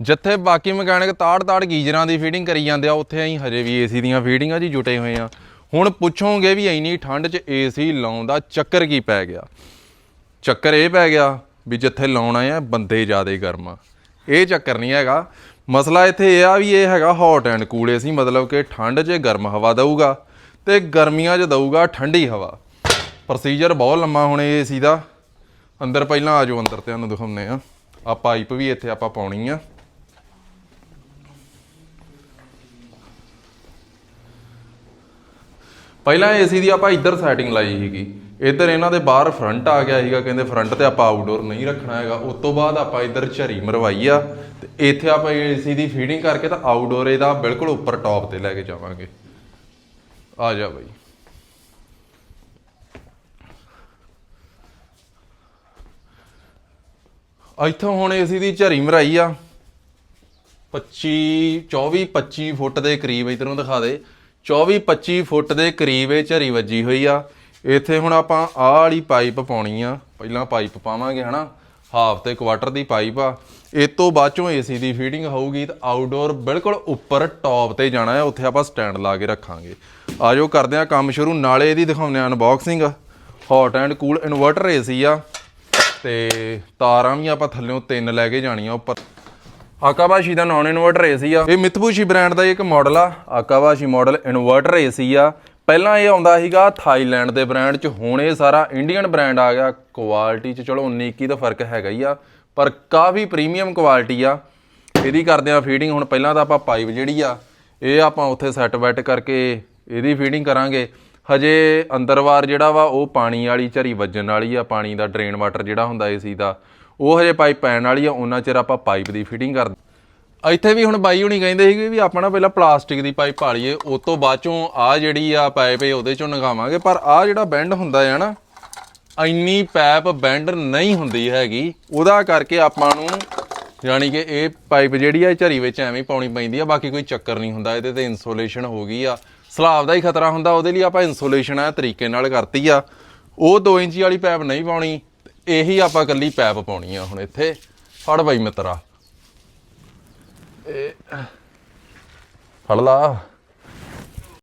ਜਿੱਥੇ ਬਾਕੀ ਮਕੈਨਿਕ ਤਾੜ ਤਾੜ ਗੀਜ਼ਰਾਂ ਦੀ ਫੀਡਿੰਗ ਕਰੀ ਜਾਂਦੇ ਆ, ਉੱਥੇ ਅਸੀਂ ਹਜੇ ਵੀ ਏਸੀ ਦੀਆਂ ਫੀਡਿੰਗਾਂ 'ਚ ਜੁਟੇ ਹੋਏ ਆ। ਹੁਣ ਪੁੱਛੋਗੇ ਵੀ ਇੰਨੀ ਠੰਡ 'ਚ ਏਸੀ ਲਾਉਣ ਦਾ ਚੱਕਰ ਕੀ ਪੈ ਗਿਆ? ਚੱਕਰ ਇਹ ਪੈ ਗਿਆ ਵੀ ਜਿੱਥੇ ਲਾਉਣਾ ਆ, ਬੰਦੇ ਜ਼ਿਆਦਾ ਗਰਮ ਆ। ਇਹ ਚੱਕਰ ਨਹੀਂ ਹੈਗਾ। ਮਸਲਾ ਇੱਥੇ ਇਹ ਆ ਵੀ ਇਹ ਹੈਗਾ ਹੌਟ ਐਂਡ ਕੂਲ ਏਸੀ ਮਤਲਬ ਕਿ ਠੰਡ 'ਚ ਗਰਮ ਹਵਾ ਦਊਗਾ ਤੇ ਗਰਮੀਆਂ 'ਚ ਦਊਗਾ ਠੰਡੀ ਹਵਾ। ਪ੍ਰੋਸੀਜਰ ਬਹੁਤ ਲੰਮਾ ਹੋਣੇ ਏਸੀ ਦਾ। ਅੰਦਰ ਪਹਿਲਾਂ ਆਜੋ ਅੰਦਰ ਤੁਹਾਨੂੰ ਦਿਖਾਉਂਦੇ ਆ। ਆ ਪਾਈਪ ਵੀ ਇੱਥੇ ਆਪਾਂ ਪਾਉਣੀ ਆ। ਪਹਿਲਾਂ ਏਸੀ ਦੀ ਆਪਾਂ ਇੱਧਰ ਸੈਟਿੰਗ ਲਾਈ ਸੀਗੀ। ਇੱਧਰ ਇਹਨਾਂ ਦੇ ਬਾਹਰ ਫਰੰਟ ਆ ਗਿਆ ਸੀਗਾ, ਕਹਿੰਦੇ ਫਰੰਟ ਤੇ ਆਪਾਂ ਆਊਟਡੋਰ ਨਹੀਂ ਰੱਖਣਾ ਹੈਗਾ। ਉਸ ਤੋਂ ਬਾਅਦ ਆਪਾਂ ਇੱਧਰ ਝਰੀ ਮਰਵਾਈ ਆ। ਤੇ ਇੱਥੇ ਆਪਾਂ ਏਸੀ ਦੀ ਫੀਡਿੰਗ ਕਰਕੇ ਤਾਂ ਆਊਟਡੋਰ ਇਹਦਾ ਬਿਲਕੁਲ ਉੱਪਰ ਟੌਪ ਤੇ ਲੈ ਕੇ ਜਾਵਾਂਗੇ। ਆ ਜਾ ਬਾਈ। ਇੱਥੋਂ ਹੁਣ ਏਸੀ ਦੀ ਝਰੀ ਮਰਾਈ ਆ। 25 24 25 ਫੁੱਟ ਦੇ ਕਰੀਬ ਇਧਰੋਂ ਦਿਖਾ ਦੇ। 24 25 ਫੁੱਟ ਦੇ ਕਰੀਬ ਇਹ ਝਰੀ ਵੱਜੀ ਹੋਈ ਆ। ਇੱਥੇ ਹੁਣ ਆਪਾਂ ਆਹ ਵਾਲੀ ਪਾਈਪ ਪਾਉਣੀ ਆ। ਪਹਿਲਾਂ ਪਾਈਪ ਪਾਵਾਂਗੇ, ਹਨਾ? ਹਾਫ ਤੇ ਕੁਆਟਰ ਦੀ ਪਾਈਪ ਆ। ਇਹ ਤੋਂ ਬਾਅਦ ਚੋਂ ਏਸੀ ਦੀ ਫੀਡਿੰਗ ਹੋਊਗੀ ਤਾਂ ਆਊਟਡੋਰ ਬਿਲਕੁਲ ਉੱਪਰ ਟੌਪ ਤੇ ਜਾਣਾ ਹੈ। ਉੱਥੇ ਆਪਾਂ ਸਟੈਂਡ ਲਾ ਕੇ ਰੱਖਾਂਗੇ। ਆਜੋ ਕਰਦੇ ਆ ਕੰਮ ਸ਼ੁਰੂ। ਨਾਲੇ ਇਹਦੀ ਦਿਖਾਉਂਦੇ ਆ unboxing hot and cool inverter AC ਆ। ਤੇ ਤਾਰਾਂ ਵੀ ਆਪਾਂ ਥੱਲੇੋਂ ਤਿੰਨ ਲੈ ਕੇ ਜਾਣੀਆਂ ਉੱਪਰ। ਆਕਾਬਾਸ਼ੀ ਦਾ ਨਾਨ ਇਨਵਰਟਰ ਏਸੀ ਆ। ਇਹ ਮਿਤਬੂਸ਼ੀ ਬ੍ਰਾਂਡ ਦਾ ਇੱਕ ਮਾਡਲ ਆ। ਆਕਾਬਾਸ਼ੀ ਮਾਡਲ ਇਨਵਰਟਰ ਏਸੀ ਆ। ਪਹਿਲਾਂ ਇਹ ਆਉਂਦਾ ਸੀਗਾ ਥਾਈਲੈਂਡ ਦੇ ਬ੍ਰਾਂਡ ਚ। ਹੁਣ ਇਹ ਸਾਰਾ ਇੰਡੀਅਨ ਬ੍ਰਾਂਡ ਆ ਗਿਆ। ਕੁਆਲਿਟੀ ਚ ਚਲੋ 19 21 ਦਾ ਫ਼ਰਕ ਹੈਗਾ ਹੀ ਆ। ਪਰ ਕਾਫੀ ਪ੍ਰੀਮੀਅਮ ਕੁਆਲਿਟੀ ਆ। ਇਹਦੀ ਕਰਦੇ ਆ ਫੀਡਿੰਗ। ਹੁਣ ਪਹਿਲਾਂ ਤਾਂ ਆਪਾਂ ਪਾਈਪ ਜਿਹੜੀ ਆ, ਇਹ ਆਪਾਂ ਉੱਥੇ ਸੈੱਟ ਵੈਟ ਕਰਕੇ ਇਹਦੀ ਫੀਡਿੰਗ ਕਰਾਂਗੇ। ਹਜੇ ਅੰਦਰਵਾਰ ਜਿਹੜਾ ਵਾ, ਉਹ ਪਾਣੀ ਵਾਲੀ ਝਰੀ ਵੱਜਣ ਵਾਲੀ ਆ। ਪਾਣੀ ਦਾ ਡਰੇਨ ਵਾਟਰ ਜਿਹੜਾ ਹੁੰਦਾ ਏਸੀ ਦਾ। ਉਹ ਹਜੇ ਪਾਈਪ ਪੈਣ ਵਾਲੀ ਆ, ਉਹਨਾਂ ਚਿਰ ਆਪਾਂ ਪਾਈਪ ਦੀ ਫਿਟਿੰਗ ਕਰ ਇੱਥੇ ਵੀ ਹੁਣ ਬਾਈ ਹੁਣੀ ਕਹਿੰਦੇ ਸੀਗੇ ਵੀ ਆਪਾਂ ਨਾ ਪਹਿਲਾਂ ਪਲਾਸਟਿਕ ਦੀ ਪਾਈਪ ਪਾ ਲਈਏ ਉਸ ਤੋਂ ਬਾਅਦ ਚੋਂ ਆ ਜਿਹੜੀ ਆ ਪਾਈਪ ਇਹ ਉਹਦੇ ਚੋਂ ਨਗਾਵਾਂਗੇ। ਪਰ ਆ ਜਿਹੜਾ ਬੈਂਡ ਹੁੰਦਾ ਹੈ ਨਾ, ਇੰਨੀ ਪਾਈਪ ਬੈਂਡ ਨਹੀਂ ਹੁੰਦੀ ਹੈਗੀ। ਉਹਦਾ ਕਰਕੇ ਆਪਾਂ ਨੂੰ ਯਾਨੀ ਕਿ ਇਹ ਪਾਈਪ ਜਿਹੜੀ ਆ ਝਰੀ ਵਿੱਚ ਐਵੇਂ ਹੀ ਪਾਉਣੀ ਪੈਂਦੀ ਆ, ਬਾਕੀ ਕੋਈ ਚੱਕਰ ਨਹੀਂ ਹੁੰਦਾ। ਇਹਦੇ ਤੇ ਇਨਸੂਲੇਸ਼ਨ ਹੋ ਗਈ ਆ। ਸਲਾਬ ਦਾ ਹੀ ਖਤਰਾ ਹੁੰਦਾ, ਉਹਦੇ ਲਈ ਆਪਾਂ ਇਨਸੂਲੇਸ਼ਨ ਆ ਤਰੀਕੇ ਨਾਲ ਕਰਤੀ ਆ। ਉਹ 2 ਇੰਚੀ ਵਾਲੀ ਪਾਈਪ ਨਹੀਂ ਪਾਉਣੀ। ਇਹੀ ਆਪਾਂ ਕੱਲੀ ਪੈਪ ਪਾਉਣੀ ਆ ਹੁਣ ਇੱਥੇ। ਫੜ ਬਾਈ ਮਿੱਤਰਾ। ਇਹ ਫੜ ਲਾ।